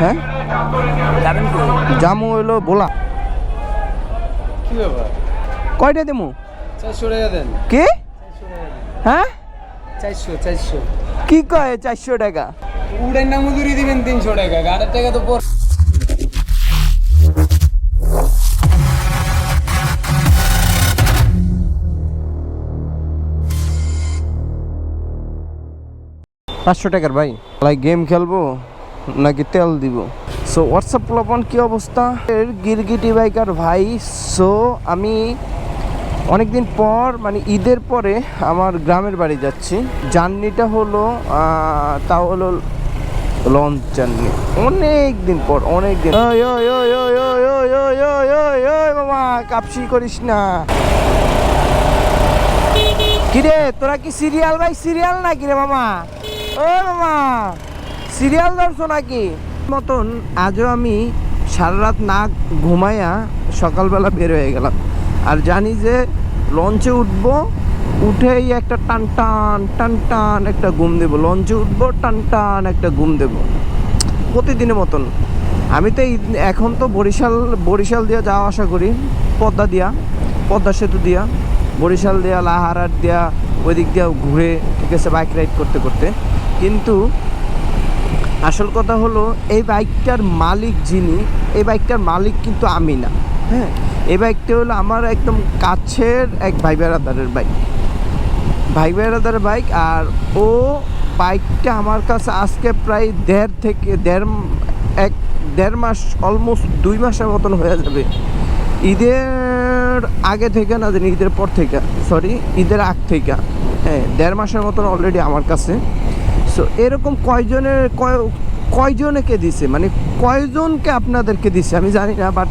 হ্যাঁ? জামু হইল বোলা। কি ব্যাপার? কয়টা চারশো টাকা দেন। কি? হ্যাঁ? চারশো চারশো। কি কয় চারশো টাকা? উড়াই না মজুরি দিবেন তিনশো টাকা গাড়ির টাকা তো পর পাঁচশো টাকার ভাই। লাইক গেম খেলব? নাকি তেল দিব সো হোয়াটসঅ্যাপ প্লাবন কী অবস্থা এর গিরগিটি বাইকার ভাই সো আমি অনেক দিন পর মানে ঈদের পরে আমার গ্রামের বাড়ি যাচ্ছি জার্নিটা হলো তা হলো লঞ্চ জার্নি অনেক দিন পর অনেক দিন বাবা কাপসি করিস না কিরে তোরা কি সিরিয়াল ভাই সিরিয়াল না কিরে মামা ও মামা সিরিয়াল ধরছো নাকি? মতন আজও আমি সারা রাত না ঘুমাইয়া সকালবেলা বের হয়ে গেলাম। আর জানি যে লঞ্চে উঠবো, উঠেই একটা টান টান টান টান একটা ঘুম দেবো। লঞ্চে উঠবো, টান টান একটা ঘুম দেবো। প্রতিদিনের মতন। আমি তো এখন তো বরিশাল বরিশাল দিয়ে যাওয়া আসা করি। পদ্মা দিয়া, পদ্মা সেতু দিয়া, বরিশাল দিয়া, লাহারার দিয়া ওই দিক দিয়া ঘুরে, ঠিক আছে বাইক রাইড করতে করতে। কিন্তু আসল কথা হলো, এই বাইকটার মালিক যিনি, এই বাইকটার মালিক কিন্তু আমি না হ্যাঁ? এই বাইকটা হলো আমার একদম কাছের এক ভাই বেড়াদারের বাইক। ভাই বেড়াদারের বাইক, আর ও বাইকটা আমার কাছে আজকে প্রায় দেড় থেকে দেড় এক, দেড় মাস অলমোস্ট দুই মাসের মতন হয়ে যাবে। ঈদের আগে থেকে না জানি ঈদের পর থেকে সরি ঈদের আগ থেকে হ্যাঁ দেড় মাসের মতন অলরেডি আমার কাছে। সো এরকম কয়জনের কয়, কয়জনকে দিছে? মানে কয়জনকে আপনাদেরকে দিছে? আমি জানি না বাট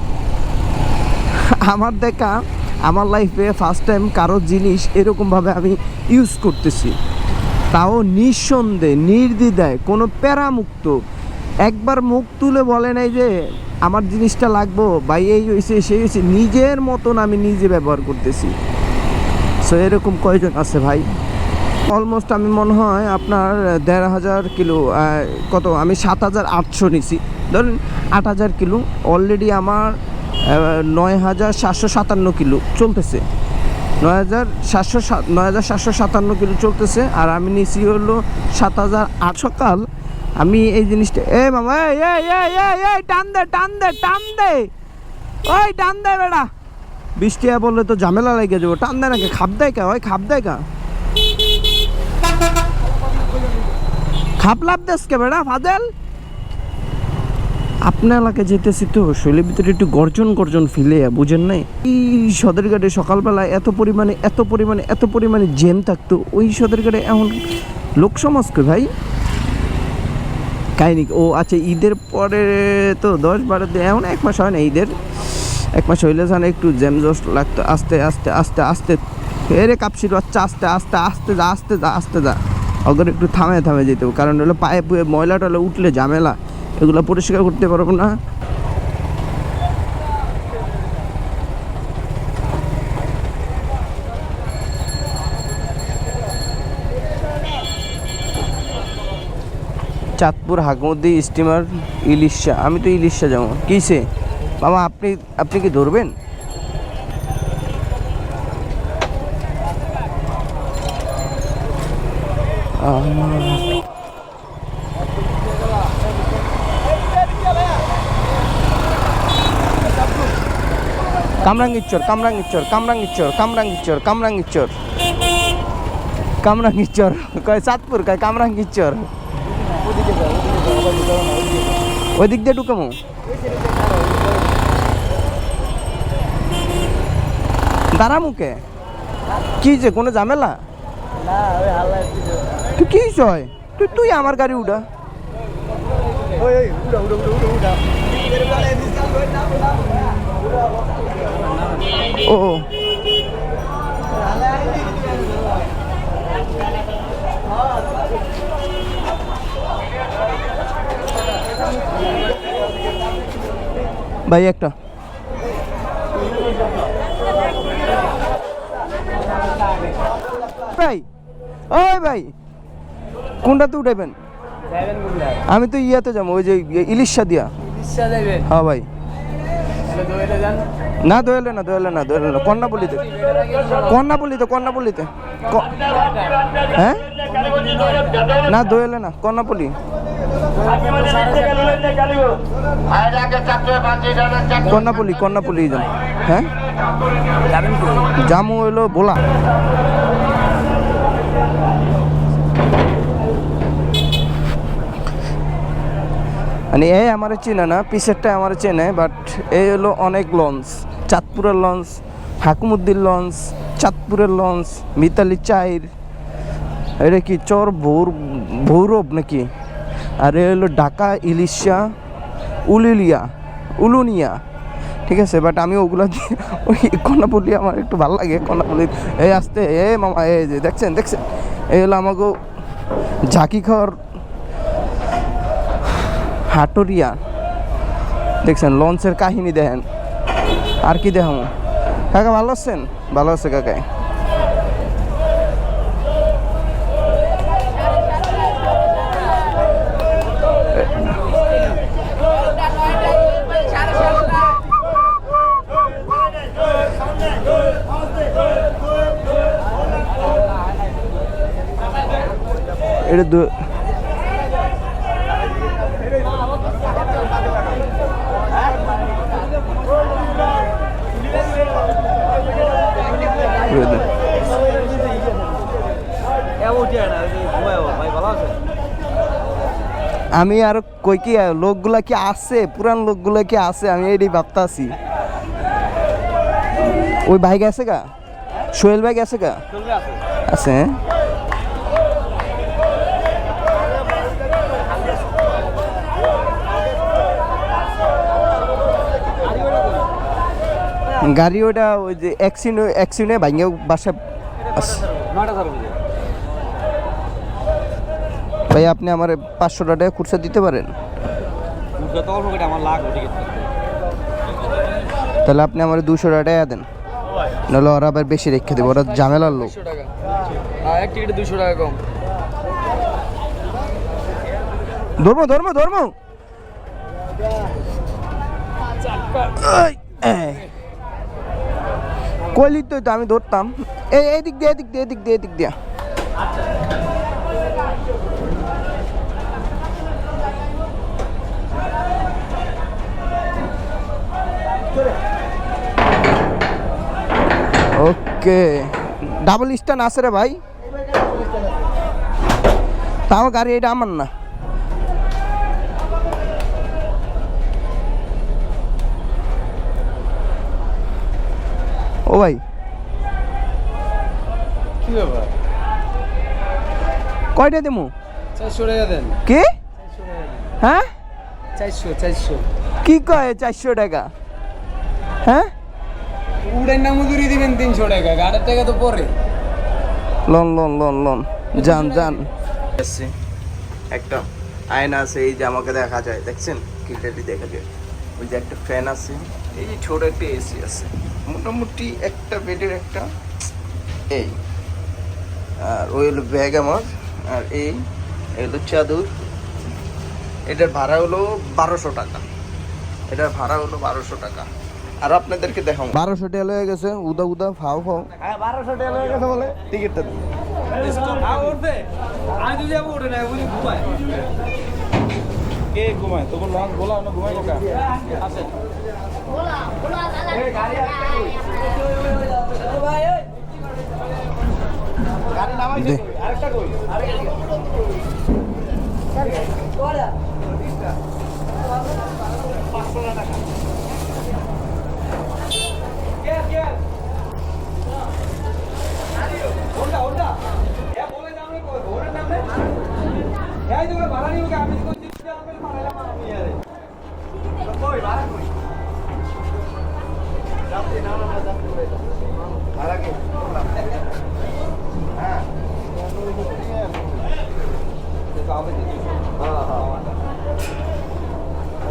আমার দেখা, আমার লাইফে ফার্স্ট টাইম কারও জিনিস এরকমভাবে আমি ইউজ করতেছি। তাও নিঃসন্দেহে, নির্দ্বিধায়, কোনো প্যারামুক্ত। একবার মুখ তুলে বলে নাই যে, আমার জিনিসটা লাগবো বা এই হয়েছে সেই হয়েছে নিজের মতন আমি নিজে ব্যবহার করতেছি। সো এরকম কয়জন আছে ভাই? অলমোস্ট আমি মনে হয় আপনার দেড় হাজার কিলো কত? আমি সাত হাজার আটশো নিছি। ধরুন আট হাজার কিলো অলরেডি আমার নয় হাজার সাতশো সাতান্ন কিলো চলতেছে। নয় হাজার সাতশো সাত- নয় হাজার সাতশো সাতান্ন কিলো চলতেছে, আর আমি নিছি হলো সাত হাজার আট সকাল আমি এই জিনিসটা, এ মামা এই এই টান দে টান দে টান দে। ওই, টান দে বেড়া। বৃষ্টি বললে তো ঝামেলা লেগে যাব। টান দেয় নাকি? খাপ দেয় কা? ওই, খাপ দেয় কা? খাপ লাভ দেশকে বেড়া ফাদেল আপনার এলাকায় যেতেছি তো শৈলের ভিতরে একটু গর্জন গর্জন ফিলে বুঝেন নাই? এই সদরঘাটে সকালবেলা এত পরিমাণে এত পরিমাণে এত পরিমাণে জেম থাকতো, ওই সদরঘাটে এমন লোক সমাজকে ভাই? কাহিনি ও আচ্ছা ঈদের পরে তো দশ বারো দিন এমন এক মাস হয় না ঈদের। এক মাস হইলে জানে একটু জ্যাম জস লাগতো, আস্তে আস্তে আস্তে আস্তে। এরে কাপসির বাচ্চা আস্তে আস্তে আস্তে যা আস্তে যা আস্তে যা। অগর একটু থামে থামে যেতে হবে। কারণ হলো পায়ে পুয়ে ময়লা টয়লা উঠলে ঝামেলা। এগুলো পরিষ্কার করতে পারব না। চাঁদপুর হাকমদি স্টিমার, ইলিশা। আমি তো ইলিশা যাব কিসে? বাবা আপনি আপনি কি ধরবেন? कमरंगीचोर कमरंगीचोर कमरंगीचोर कमरंगीचोर कमरंगीचोर। कमरंगीचोर कह सतपुर कह कमरंगीचोर। ओदिक दे टू कम दारामुके की झमेला তুই কি হয়? তুই তুই আমার গাড়ি উঠা। ও। ভাই একটা। ভাই ওই ভাই কোনটাতে উঠাইবেন? আমি তো ইয়াতে যাব ওই যে ইলিশা দিয়া। হ্যাঁ ভাই। না দোয়েলে না দোয়েলে না দোয়েলে না কন্যাপল্লিতে কন্যাপল্লিতে কন্যাপল্লিতে হ্যাঁ? না দোয়েলে না কন্যাপল্লি কন্যাপল্লি কন্যাপল্লি যান হ্যাঁ? জামু হইল বোলা মানে এই আমার চেনে না পিসেরটা আমার চেনে বাট এই হলো অনেক লঞ্চ চাঁদপুরের লঞ্চ হাকুমুদ্দিন লঞ্চ চাঁদপুরের লঞ্চ মিতালি চাইর। এটা কি চর ভৌর ভৌরব নাকি? আর এ হলো ঢাকা, ইলিশা, উলিলিয়া, উলুনিয়া। ঠিক আছে বাট আমি ওগুলা দিয়ে ওই কর্ণাপল্লি আমার একটু ভালো লাগে কর্ণাপল্লি এই আসতে এ মামা, এই যে দেখছেন দেখছেন? এই হলো আমাকে ঝাঁকি খাওয়ার হাটরিয়া। দেখছেন, লঞ্চের কাহিনী দেখেন। আর কি দেখাম কাকা, ভালো আছেন? ভালো আছে কাকায় এটা দু করে দেন। আমি আর কই কি, লোকগুলা কি আছে? পুরান লোকগুলা কি আছে? আমি এটাই ভাবতাছি। ওই ভাই গেছে গা? সোহেল ভাই গেছে গা? আছে হ্যাঁ? গাড়ি ওটা ওই যে অ্যাক্সিডেন্ট অ্যাক্সিডেন্টে ভাঙে বাসায় আছে। নয়টা ভাই আপনি আমার পাঁচশো টাকা খুচরা দিতে পারেন? তাহলে আপনি আমার দুশো টাকা দেন। নাহলে ওরা আবার বেশি রেখে দেবো ওরা ঝামেলার লোক। হ্যাঁ এক টিকিটে দুশো টাকা কম। ধর্ম ধর্ম ধর্ম। কইলি তো তো আমি ধরতাম। এই এদিক দিয়ে এদিক দিয়ে এদিক দিয়ে এদিক দিয়ে। ওকে। ডাবল স্ট্যান্ড আছে রে ভাই। তাও গাড়ি এটা আমার না। ও ভাই। কি ব্যাপার? কয়টা দেবো? চারশো টাকা দেন। কি? হ্যাঁ? চারশো চারশো। কি কয় চারশো টাকা? হ্যাঁ? উড়ের না মজুরি দিবেন তিনশো টাকা গাড়ির টাকা তো পরে। লন লন লন লন। যান যান। একটা আয়না আছে এই যে আমাকে দেখা যায় দেখছেন? ক্লিয়ারলি দেখা যায়। ওই যে একটা ফ্যান আছে এই যে ছোট একটা এসি আছে। মোটামুটি একটা বেডের একটা এই। আর ওই হলো ব্যাগ আমার আর এই এই হলো চাদর। এটার ভাড়া হলো বারোশো টাকা। এটার ভাড়া হলো বারোশো টাকা। আর আপনাদেরকে দেখাবো। বারোশো টাকা হয়ে গেছে উদা উদা ফাও ফাও। বারোশো টাকা হয়ে গেছে বলে। টিকিটটা। আমি যদি যাব ওঠে না ঘুমায়। কে ঘুমায়? তখন লঞ্চ বলা না আছে। দে। আরেকটা কই?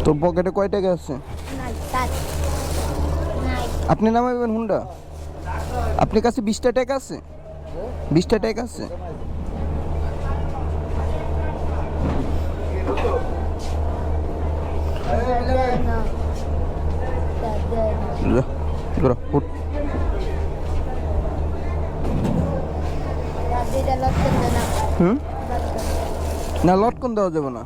তোর পকেটে কয় টাকা আছে? আপনি নামাইবেন হুন্ডা? আপনার কাছে বিশটা টাকা আছে? বিশটা টাকা আছে. না লটকন দেওয়া যাবে না।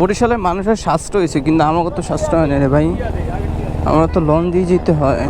বরিশালের মানুষের স্বাস্থ্য হয়েছে, কিন্তু আমাকে তো স্বাস্থ্য হয় না রে ভাই। আমরা তো লোন দিয়ে যেতে হয়।